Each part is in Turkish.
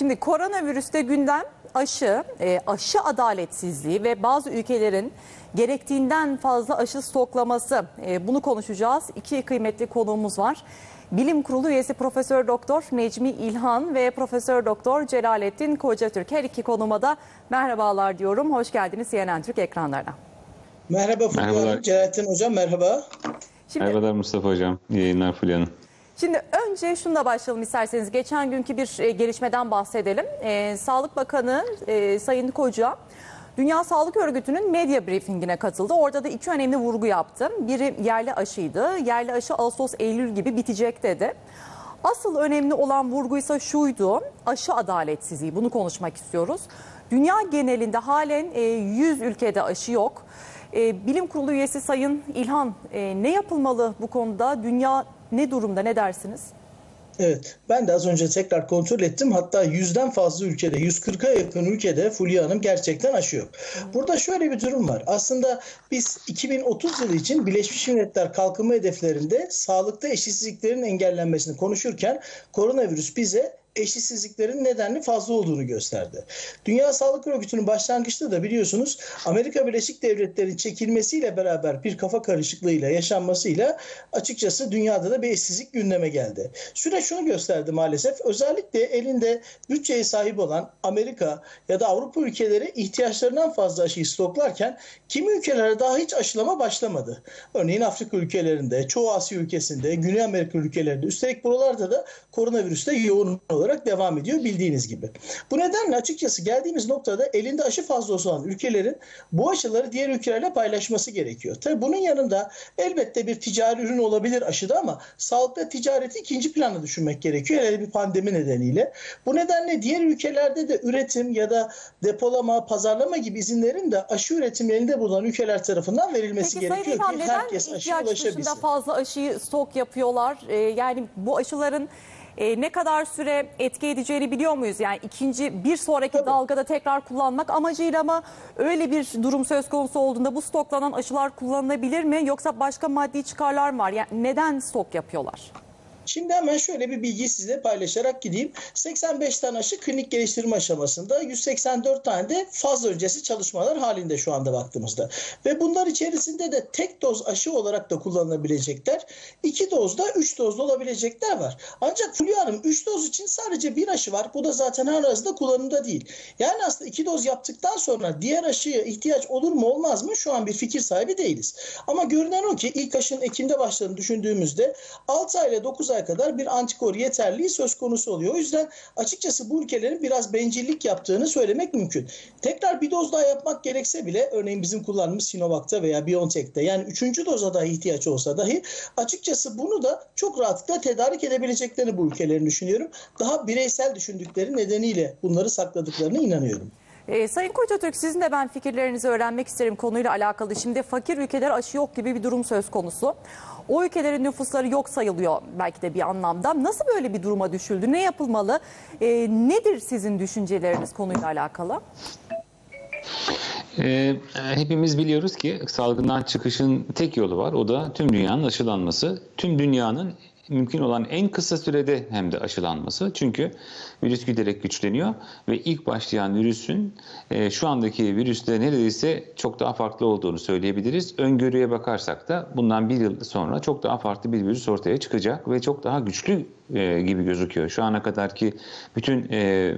Şimdi koronavirüste gündem aşı, e, aşı adaletsizliği ve bazı ülkelerin gerektiğinden fazla aşı stoklaması. E, bunu konuşacağız. İki kıymetli konuğumuz var. Bilim Kurulu üyesi Profesör Doktor Necmi İlhan ve Profesör Doktor Celalettin Kocatürk. Her iki konuma da merhabalar diyorum. Hoş geldiniz CNN Türk ekranlarına. Merhaba Fulya. Hanım, Celalettin Hocam merhaba. Şimdi Merhabalar Mustafa Hocam. İyi yayınlar Fulya Hanım. Şimdi önce şunla başlayalım isterseniz. Geçen günkü bir e, gelişmeden bahsedelim. Ee, Sağlık Bakanı e, Sayın Koca Dünya Sağlık Örgütü'nün medya briefingine katıldı. Orada da iki önemli vurgu yaptı. Biri yerli aşıydı. Yerli aşı Ağustos-Eylül gibi bitecek dedi. Asıl önemli olan vurguysa şuydu. Aşı adaletsizliği. Bunu konuşmak istiyoruz. Dünya genelinde halen e, 100 ülkede aşı yok. E, Bilim Kurulu üyesi Sayın İlhan e, ne yapılmalı bu konuda? Dünya ne durumda ne dersiniz? Evet ben de az önce tekrar kontrol ettim. Hatta yüzden fazla ülkede 140'a yakın ülkede Fulya Hanım gerçekten aşı yok. Burada şöyle bir durum var. Aslında biz 2030 yılı için Birleşmiş Milletler kalkınma hedeflerinde sağlıkta eşitsizliklerin engellenmesini konuşurken koronavirüs bize eşitsizliklerin nedenli fazla olduğunu gösterdi. Dünya Sağlık Örgütü'nün başlangıçta da biliyorsunuz Amerika Birleşik Devletleri'nin çekilmesiyle beraber bir kafa karışıklığıyla yaşanmasıyla açıkçası dünyada da bir eşsizlik gündeme geldi. Süreç şunu gösterdi maalesef. Özellikle elinde bütçeye sahip olan Amerika ya da Avrupa ülkeleri ihtiyaçlarından fazla aşıyı stoklarken kimi ülkelere daha hiç aşılama başlamadı. Örneğin Afrika ülkelerinde, çoğu Asya ülkesinde, Güney Amerika ülkelerinde üstelik buralarda da koronavirüste yoğun olarak devam ediyor bildiğiniz gibi. Bu nedenle açıkçası geldiğimiz noktada elinde aşı fazlası olan ülkelerin bu aşıları diğer ülkelerle paylaşması gerekiyor. Tabii bunun yanında elbette bir ticari ürün olabilir aşıda ama sağlıkta ticareti ikinci planda düşünmek gerekiyor. Hele bir pandemi nedeniyle. Bu nedenle diğer ülkelerde de üretim ya da depolama, pazarlama gibi izinlerin de aşı üretimi elinde bulunan ülkeler tarafından verilmesi Peki gerekiyor ki herkes aşıya ihtiyaç ulaşabilsin. fazla aşıyı stok yapıyorlar? Ee, yani bu aşıların e, ne kadar süre etki edeceğini biliyor muyuz? Yani ikinci bir sonraki Tabii. dalgada tekrar kullanmak amacıyla mı öyle bir durum söz konusu olduğunda bu stoklanan aşılar kullanılabilir mi? Yoksa başka maddi çıkarlar mı var? Yani neden stok yapıyorlar? Şimdi hemen şöyle bir bilgi size paylaşarak gideyim. 85 tane aşı klinik geliştirme aşamasında, 184 tane de faz öncesi çalışmalar halinde şu anda baktığımızda. Ve bunlar içerisinde de tek doz aşı olarak da kullanılabilecekler. 2 dozda 3 dozda olabilecekler var. Ancak Fulya Hanım 3 doz için sadece bir aşı var. Bu da zaten her arasında kullanımda değil. Yani aslında 2 doz yaptıktan sonra diğer aşıya ihtiyaç olur mu olmaz mı şu an bir fikir sahibi değiliz. Ama görünen o ki ilk aşının Ekim'de başladığını düşündüğümüzde 6 ay ile 9 ay kadar bir antikor yeterliği söz konusu oluyor. O yüzden açıkçası bu ülkelerin biraz bencillik yaptığını söylemek mümkün. Tekrar bir doz daha yapmak gerekse bile örneğin bizim kullandığımız Sinovac'ta veya BioNTech'te yani 3. doza dahi ihtiyaç olsa dahi açıkçası bunu da çok rahatlıkla tedarik edebileceklerini bu ülkelerin düşünüyorum. Daha bireysel düşündükleri nedeniyle bunları sakladıklarına inanıyorum. Ee, Sayın Kocatürk sizin de ben fikirlerinizi öğrenmek isterim konuyla alakalı. Şimdi fakir ülkeler aşı yok gibi bir durum söz konusu. O ülkelerin nüfusları yok sayılıyor belki de bir anlamda. Nasıl böyle bir duruma düşüldü? Ne yapılmalı? Ee, nedir sizin düşünceleriniz konuyla alakalı? Ee, hepimiz biliyoruz ki salgından çıkışın tek yolu var. O da tüm dünyanın aşılanması. Tüm dünyanın mümkün olan en kısa sürede hem de aşılanması. Çünkü virüs giderek güçleniyor ve ilk başlayan virüsün e, şu andaki virüste neredeyse çok daha farklı olduğunu söyleyebiliriz. Öngörüye bakarsak da bundan bir yıl sonra çok daha farklı bir virüs ortaya çıkacak ve çok daha güçlü e, gibi gözüküyor. Şu ana kadarki bütün e,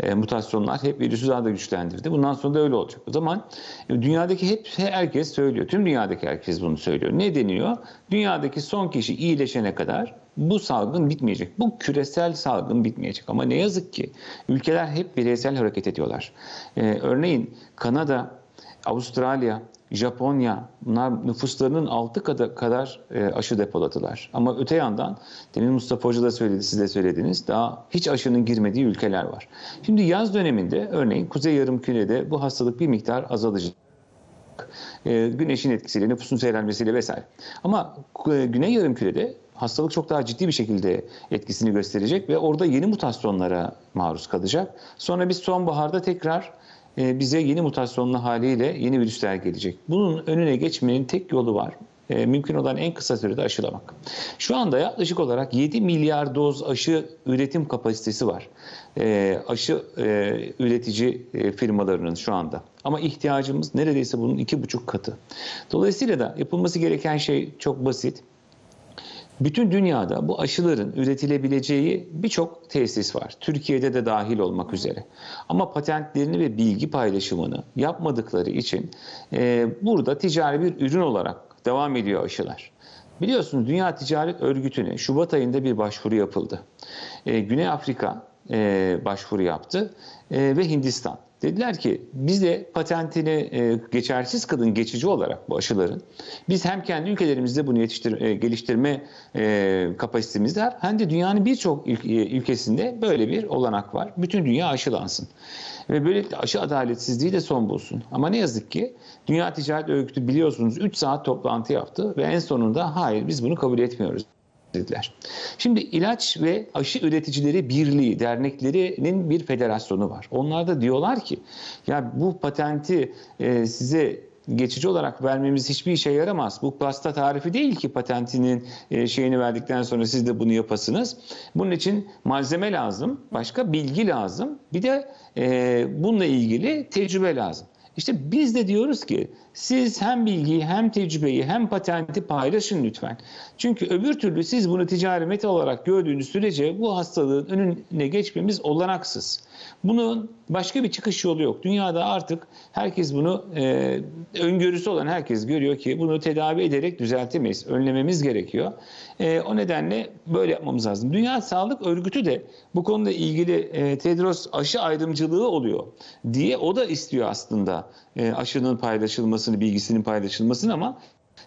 e, mutasyonlar hep virüsü daha da güçlendirdi. Bundan sonra da öyle olacak. O zaman dünyadaki hep herkes söylüyor. Tüm dünyadaki herkes bunu söylüyor. Ne deniyor? Dünyadaki son kişi iyileşene kadar bu salgın bitmeyecek. Bu küresel salgın bitmeyecek. Ama ne yazık ki ülkeler hep bireysel hareket ediyorlar. E, örneğin Kanada, Avustralya, Japonya bunlar nüfuslarının altı kadar, kadar e, aşı depoladılar. Ama öte yandan demin Mustafa Hoca da söyledi, siz de söylediniz daha hiç aşının girmediği ülkeler var. Şimdi yaz döneminde örneğin Kuzey Yarımküre'de bu hastalık bir miktar azalacak. E, güneşin etkisiyle, nüfusun seyrelmesiyle vesaire. Ama e, Güney Yarımküre'de hastalık çok daha ciddi bir şekilde etkisini gösterecek ve orada yeni mutasyonlara maruz kalacak. Sonra biz sonbaharda tekrar bize yeni mutasyonlu haliyle yeni virüsler gelecek. Bunun önüne geçmenin tek yolu var. e, mümkün olan en kısa sürede aşılamak. Şu anda yaklaşık olarak 7 milyar doz aşı üretim kapasitesi var. E, aşı e, üretici e, firmalarının şu anda. Ama ihtiyacımız neredeyse bunun iki buçuk katı. Dolayısıyla da yapılması gereken şey çok basit. Bütün dünyada bu aşıların üretilebileceği birçok tesis var. Türkiye'de de dahil olmak üzere. Ama patentlerini ve bilgi paylaşımını yapmadıkları için e, burada ticari bir ürün olarak devam ediyor aşılar. Biliyorsunuz Dünya Ticaret Örgütü'ne Şubat ayında bir başvuru yapıldı. E, Güney Afrika e, başvuru yaptı e, ve Hindistan. Dediler ki biz de patentini e, geçersiz kılın geçici olarak bu aşıların. Biz hem kendi ülkelerimizde bunu yetiştir, e, geliştirme e, kapasitemiz var hem de dünyanın birçok ül- e, ülkesinde böyle bir olanak var. Bütün dünya aşılansın. Ve böylelikle aşı adaletsizliği de son bulsun. Ama ne yazık ki Dünya Ticaret Örgütü biliyorsunuz 3 saat toplantı yaptı ve en sonunda hayır biz bunu kabul etmiyoruz dediler. Şimdi ilaç ve aşı üreticileri birliği derneklerinin bir federasyonu var. Onlar da diyorlar ki ya bu patenti e, size geçici olarak vermemiz hiçbir işe yaramaz. Bu pasta tarifi değil ki patentinin e, şeyini verdikten sonra siz de bunu yapasınız. Bunun için malzeme lazım, başka bilgi lazım. Bir de e, bununla ilgili tecrübe lazım. İşte biz de diyoruz ki siz hem bilgiyi hem tecrübeyi hem patenti paylaşın lütfen. Çünkü öbür türlü siz bunu ticari meta olarak gördüğünüz sürece bu hastalığın önüne geçmemiz olanaksız. Bunun başka bir çıkış yolu yok. Dünyada artık herkes bunu e, öngörüsü olan herkes görüyor ki bunu tedavi ederek düzeltemeyiz. Önlememiz gerekiyor. E, o nedenle böyle yapmamız lazım. Dünya Sağlık Örgütü de bu konuda ilgili e, Tedros aşı ayrımcılığı oluyor diye o da istiyor aslında e, aşının paylaşılmasını, bilgisinin paylaşılmasını ama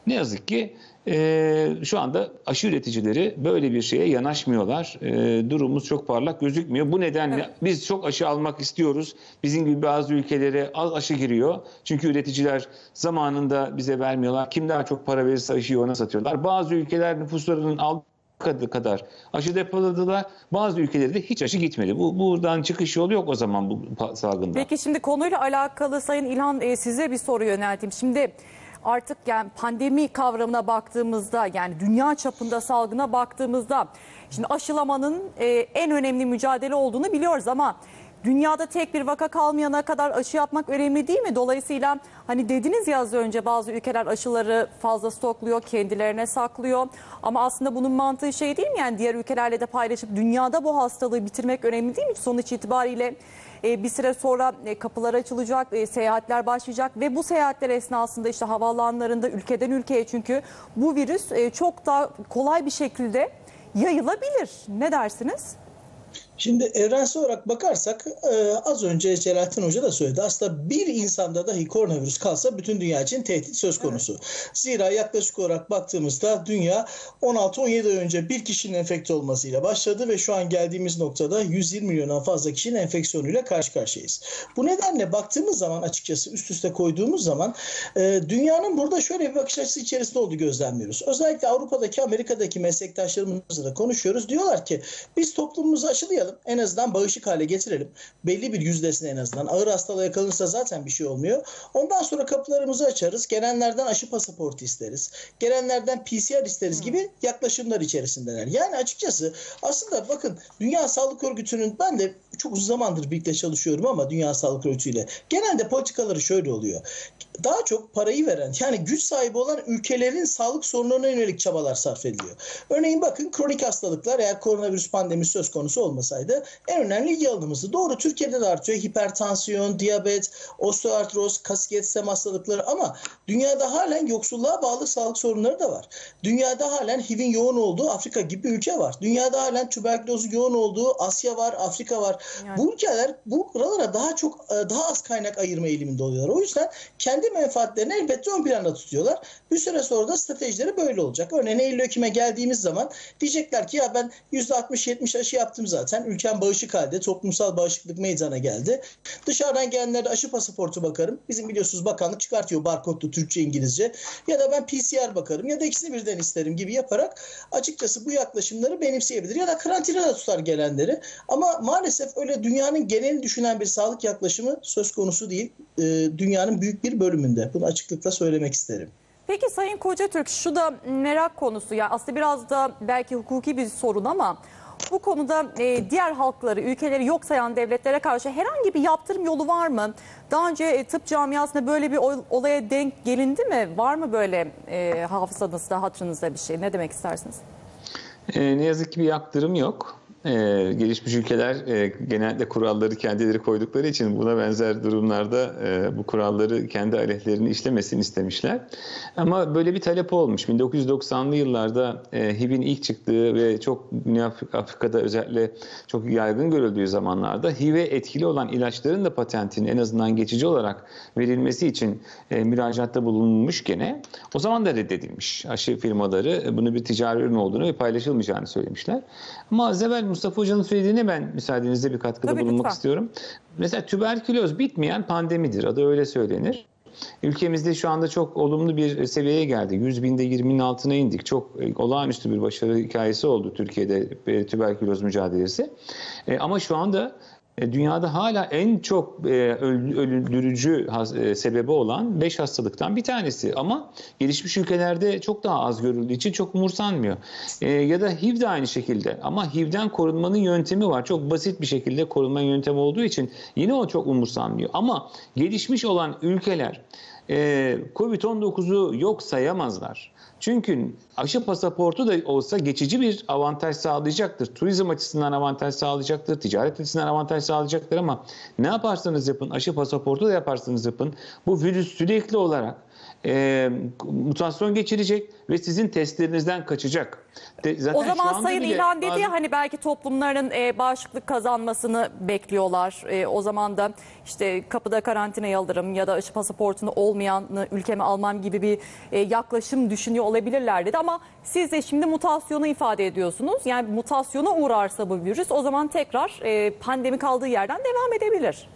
ne yazık ki e, şu anda aşı üreticileri böyle bir şeye yanaşmıyorlar. E, durumumuz çok parlak gözükmüyor. Bu nedenle Evet. biz çok aşı almak istiyoruz. Bizim gibi bazı ülkelere az aşı giriyor. Çünkü üreticiler zamanında bize vermiyorlar. Kim daha çok para verirse aşıyı ona satıyorlar. Bazı ülkeler nüfuslarının aldığı kadar aşı depoladılar. Bazı ülkelerde hiç aşı gitmedi. Bu buradan çıkış yolu yok o zaman bu salgında. Peki şimdi konuyla alakalı Sayın İlhan e, size bir soru yönelteyim. Şimdi artık yani pandemi kavramına baktığımızda yani dünya çapında salgına baktığımızda şimdi aşılamanın e, en önemli mücadele olduğunu biliyoruz ama dünyada tek bir vaka kalmayana kadar aşı yapmak önemli değil mi? Dolayısıyla hani dediniz ya az önce bazı ülkeler aşıları fazla stokluyor, kendilerine saklıyor. Ama aslında bunun mantığı şey değil mi? Yani diğer ülkelerle de paylaşıp dünyada bu hastalığı bitirmek önemli değil mi? Sonuç itibariyle e, bir süre sonra e, kapılar açılacak, e, seyahatler başlayacak ve bu seyahatler esnasında işte havaalanlarında ülkeden ülkeye çünkü bu virüs çok daha kolay bir şekilde yayılabilir. Ne dersiniz? Şimdi evrensel olarak bakarsak e, az önce Celalettin Hoca da söyledi. Aslında bir insanda dahi koronavirüs kalsa bütün dünya için tehdit söz konusu. Zira yaklaşık olarak baktığımızda dünya 16-17 ay önce bir kişinin enfekte olmasıyla başladı ve şu an geldiğimiz noktada 120 milyondan fazla kişinin enfeksiyonuyla karşı karşıyayız. Bu nedenle baktığımız zaman açıkçası üst üste koyduğumuz zaman e, dünyanın burada şöyle bir bakış açısı içerisinde olduğu gözlemliyoruz. Özellikle Avrupa'daki, Amerika'daki meslektaşlarımızla da konuşuyoruz. Diyorlar ki biz toplumumuzu aşılayalım. En azından bağışık hale getirelim. Belli bir yüzdesine en azından. Ağır hastalığa yakalanırsa zaten bir şey olmuyor. Ondan sonra kapılarımızı açarız. Gelenlerden aşı pasaportu isteriz. Gelenlerden PCR isteriz gibi yaklaşımlar içerisindeler. Yani açıkçası aslında bakın Dünya Sağlık Örgütü'nün ben de çok uzun zamandır birlikte çalışıyorum ama Dünya Sağlık Örgütü'yle genelde politikaları şöyle oluyor. Daha çok parayı veren yani güç sahibi olan ülkelerin sağlık sorunlarına yönelik çabalar sarf ediliyor. Örneğin bakın kronik hastalıklar eğer koronavirüs pandemisi söz konusu olmasaydı en önemli ilgi alanımızdı. Doğru Türkiye'de de artıyor. Hipertansiyon, diyabet, osteoartroz, kasket sistem hastalıkları ama dünyada halen yoksulluğa bağlı sağlık sorunları da var. Dünyada halen HIV'in yoğun olduğu Afrika gibi bir ülke var. Dünyada halen tüberkülozun yoğun olduğu Asya var, Afrika var. Yani. Bu ülkeler bu buralara daha çok e, daha az kaynak ayırma eğiliminde oluyorlar. O yüzden kendi menfaatlerini elbette ön planda tutuyorlar. Bir süre sonra da stratejileri böyle olacak. Örneğin Eylül-Ekim'e geldiğimiz zaman diyecekler ki ya ben %60-70 aşı yaptım zaten. Ülkem bağışık halde. Toplumsal bağışıklık meydana geldi. Dışarıdan gelenlere aşı pasaportu bakarım. Bizim biliyorsunuz bakanlık çıkartıyor barkodlu Türkçe İngilizce. Ya da ben PCR bakarım ya da ikisini birden isterim gibi yaparak açıkçası bu yaklaşımları benimseyebilir. Ya da karantinada tutar gelenleri. Ama maalesef öyle dünyanın genelini düşünen bir sağlık yaklaşımı söz konusu değil. Ee, dünyanın büyük bir bölümünde. Bunu açıklıkla söylemek isterim. Peki Sayın Kocatürk şu da merak konusu. Yani aslında biraz da belki hukuki bir sorun ama bu konuda e, diğer halkları, ülkeleri yok sayan devletlere karşı herhangi bir yaptırım yolu var mı? Daha önce e, tıp camiasında böyle bir ol- olaya denk gelindi mi? Var mı böyle e, hafızanızda, hatırınızda bir şey? Ne demek istersiniz? E, ne yazık ki bir yaptırım yok. E, gelişmiş ülkeler e, genellikle kuralları kendileri koydukları için buna benzer durumlarda e, bu kuralları kendi aleyhlerini işlemesini istemişler. Ama böyle bir talep olmuş. 1990'lı yıllarda e, HIV'in ilk çıktığı ve çok Güney Afrika, Afrika'da özellikle çok yaygın görüldüğü zamanlarda HIV'e etkili olan ilaçların da patentinin en azından geçici olarak verilmesi için e, müracaatta bulunmuş gene. O zaman da reddedilmiş. Aşı firmaları e, bunu bir ticari ürün olduğunu ve paylaşılmayacağını söylemişler. Ama az evvel Mustafa Hoca'nın söylediğine ben müsaadenizle bir katkıda Tabii, bulunmak lütfen. istiyorum. Mesela tüberküloz bitmeyen pandemidir. Adı öyle söylenir. Ülkemizde şu anda çok olumlu bir seviyeye geldi. 100 binde 20'nin altına indik. Çok e, olağanüstü bir başarı hikayesi oldu Türkiye'de e, tüberküloz mücadelesi. E, Ama şu anda dünyada hala en çok e, öl- öldürücü e, sebebi olan 5 hastalıktan bir tanesi. Ama gelişmiş ülkelerde çok daha az görüldüğü için çok umursanmıyor. E, Ya da HIV de aynı şekilde. Ama HIV'den korunmanın yöntemi var. Çok basit bir şekilde korunma yöntemi olduğu için yine o çok umursanmıyor. Ama gelişmiş olan ülkeler e, Covid-19'u yok sayamazlar. Çünkü aşı pasaportu da olsa geçici bir avantaj sağlayacaktır. Turizm açısından avantaj sağlayacaktır. Ticaret açısından avantaj sağlayacaktır ama ne yaparsanız yapın, aşı pasaportu da yaparsanız yapın. Bu virüs sürekli olarak e, mutasyon geçirecek ve sizin testlerinizden kaçacak. De- zaten O zaman Sayın İlhan dedi ya hani belki toplumların e, bağışıklık kazanmasını bekliyorlar. E, o zaman da işte kapıda karantinaya alırım ya da aşı pasaportunu olmayanı ülkeme almam gibi bir e, yaklaşım düşünüyor olabilirler dedi. Ama siz de şimdi mutasyonu ifade ediyorsunuz. Yani mutasyona uğrarsa bu virüs o zaman tekrar e, pandemi kaldığı yerden devam edebilir.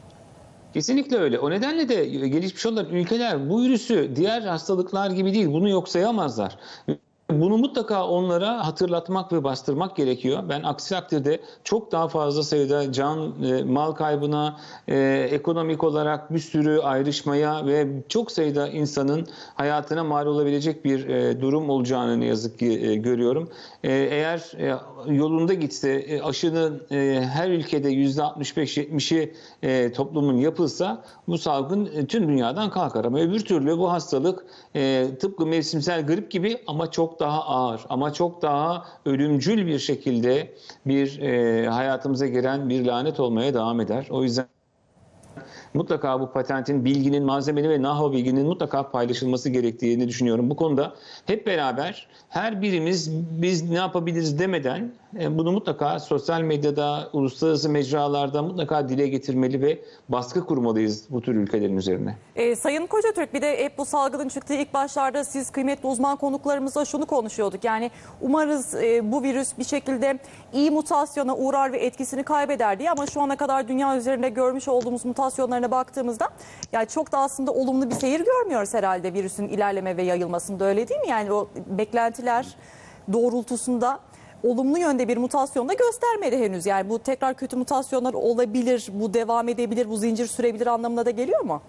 Kesinlikle öyle. O nedenle de gelişmiş olan ülkeler bu virüsü diğer hastalıklar gibi değil. Bunu yok sayamazlar. Bunu mutlaka onlara hatırlatmak ve bastırmak gerekiyor. Ben aksi takdirde çok daha fazla sayıda can, e, mal kaybına, e, ekonomik olarak bir sürü ayrışmaya ve çok sayıda insanın hayatına mal olabilecek bir e, durum olacağını ne yazık ki görüyorum. Eğer yolunda gitse e, aşının her ülkede %65-70'i e, toplumun yapılsa bu salgın tüm dünyadan kalkar. Ama öbür türlü bu hastalık tıpkı mevsimsel grip gibi ama çok daha ağır, ama çok daha ölümcül bir şekilde bir e, hayatımıza giren bir lanet olmaya devam eder. O yüzden mutlaka bu patentin, bilginin, malzemenin ve naho bilginin mutlaka paylaşılması gerektiğini düşünüyorum. Bu konuda hep beraber her birimiz biz ne yapabiliriz demeden e, bunu mutlaka sosyal medyada, uluslararası mecralarda mutlaka dile getirmeli ve baskı kurmalıyız bu tür ülkelerin üzerine. Ee, Sayın Kocatürk bir de hep bu salgının çıktığı ilk başlarda siz kıymetli uzman konuklarımızla şunu konuşuyorduk. Yani umarız e, bu virüs bir şekilde iyi mutasyona uğrar ve etkisini kaybeder diye ama şu ana kadar dünya üzerinde görmüş olduğumuz mutasyonlarına baktığımızda yani çok da aslında olumlu bir seyir görmüyoruz herhalde virüsün ilerleme ve yayılmasında öyle değil mi? Yani o beklentiler doğrultusunda olumlu yönde bir mutasyon da göstermedi henüz. Yani bu tekrar kötü mutasyonlar olabilir, bu devam edebilir, bu zincir sürebilir anlamına da geliyor mu?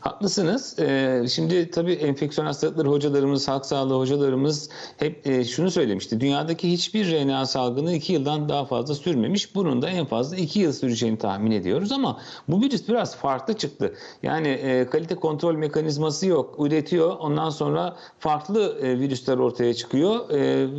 Haklısınız. Ee, şimdi tabii enfeksiyon hastalıkları hocalarımız, halk sağlığı hocalarımız hep e, şunu söylemişti. Dünyadaki hiçbir RNA salgını 2 yıldan daha fazla sürmemiş. Bunun da en fazla 2 yıl süreceğini tahmin ediyoruz ama bu virüs biraz farklı çıktı. Yani e, kalite kontrol mekanizması yok. Üretiyor. Ondan sonra farklı e, virüsler ortaya çıkıyor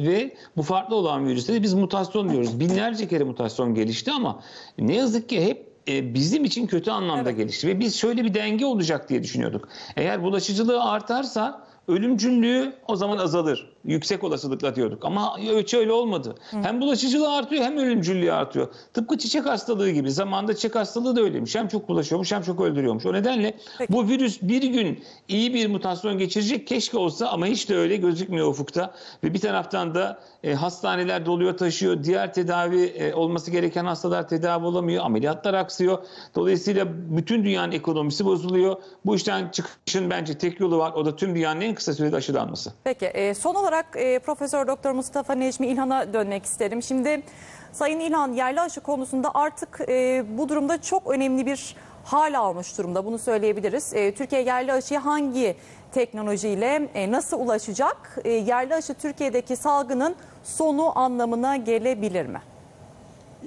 ve bu farklı olan virüsleri biz mutasyon diyoruz. Binlerce kere mutasyon gelişti ama ne yazık ki hep e, bizim için kötü anlamda Evet. gelişti ve biz şöyle bir denge olacak diye düşünüyorduk. Eğer bulaşıcılığı artarsa ölümcüllüğü o zaman azalır. Yüksek olasılıkla diyorduk ama hiç öyle olmadı. Hem bulaşıcılığı artıyor hem ölümcüllüğü artıyor. Tıpkı çiçek hastalığı gibi. Zamanında çiçek hastalığı da öyleymiş. Hem çok bulaşıyormuş hem çok öldürüyormuş. O nedenle Peki. bu virüs bir gün iyi bir mutasyon geçirecek keşke olsa ama hiç de öyle gözükmüyor ufukta. Ve bir taraftan da e, hastaneler doluyor taşıyor. Diğer tedavi e, olması gereken hastalar tedavi olamıyor. Ameliyatlar aksıyor. Dolayısıyla bütün dünyanın ekonomisi bozuluyor. Bu işten çıkışın bence tek yolu var. O da tüm dünyanın en kısa sürede aşılanması. Peki e, son olarak e, Profesör Doktor Mustafa Necmi İlhan'a dönmek isterim. Şimdi Sayın İlhan yerli aşı konusunda artık e, bu durumda çok önemli bir hal almış durumda. Bunu söyleyebiliriz. E, Türkiye yerli aşıya hangi teknolojiyle e, nasıl ulaşacak? E, yerli aşı Türkiye'deki salgının sonu anlamına gelebilir mi?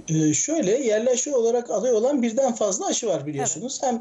Ee, şöyle yerli aşı olarak aday olan birden fazla aşı var biliyorsunuz. Hem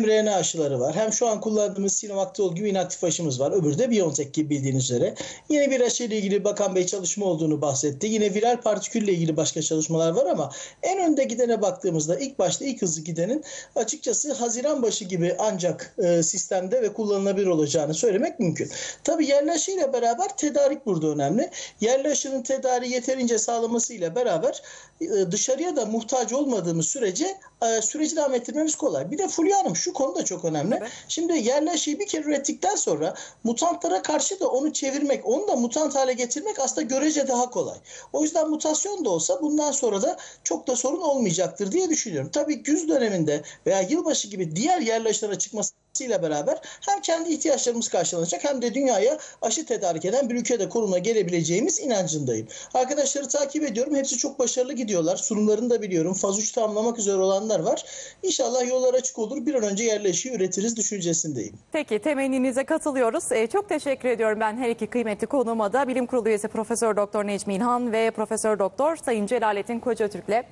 mRNA aşıları var. Hem şu an kullandığımız Sinovac gibi inaktif aşımız var. Öbürü de BioNTech gibi bildiğiniz üzere. Yine bir aşı ile ilgili Bakan Bey çalışma olduğunu bahsetti. Yine viral partikülle ilgili başka çalışmalar var ama en önde gidene baktığımızda ilk başta ilk hızlı gidenin açıkçası Haziran başı gibi ancak e, sistemde ve kullanılabilir olacağını söylemek mümkün. Tabii ile beraber tedarik burada önemli. Yerli aşının tedariği yeterince sağlaması ile beraber e, dışarıya da muhtaç olmadığımız sürece e, süreci devam ettirmemiz kolay. Bir de Fulya Hanım şu konuda çok önemli. Tabii. Şimdi yerli aşıyı bir kere ürettikten sonra mutantlara karşı da onu çevirmek, onu da mutant hale getirmek aslında görece daha kolay. O yüzden mutasyon da olsa bundan sonra da çok da sorun olmayacaktır diye düşünüyorum. Tabii güz döneminde veya yılbaşı gibi diğer yerli aşılara çıkmasıyla beraber hem kendi ihtiyaçlarımız karşılanacak hem de dünyaya aşı tedarik eden bir ülkede konuma gelebileceğimiz inancındayım. Arkadaşları takip ediyorum. Hepsi çok başarılı gidiyorlar. Sunumlarını da biliyorum. Faz 3 tamamlamak üzere olanlar var. İnşallah yollar açık olur. Bir an önce yerli üretiriz düşüncesindeyim. Peki temenninize katılıyoruz. Ee, çok teşekkür ediyorum ben her iki kıymetli konuğuma da Bilim Kurulu üyesi Profesör Doktor Necmi İlhan ve Profesör Doktor Sayın Celalettin Kocatürk'le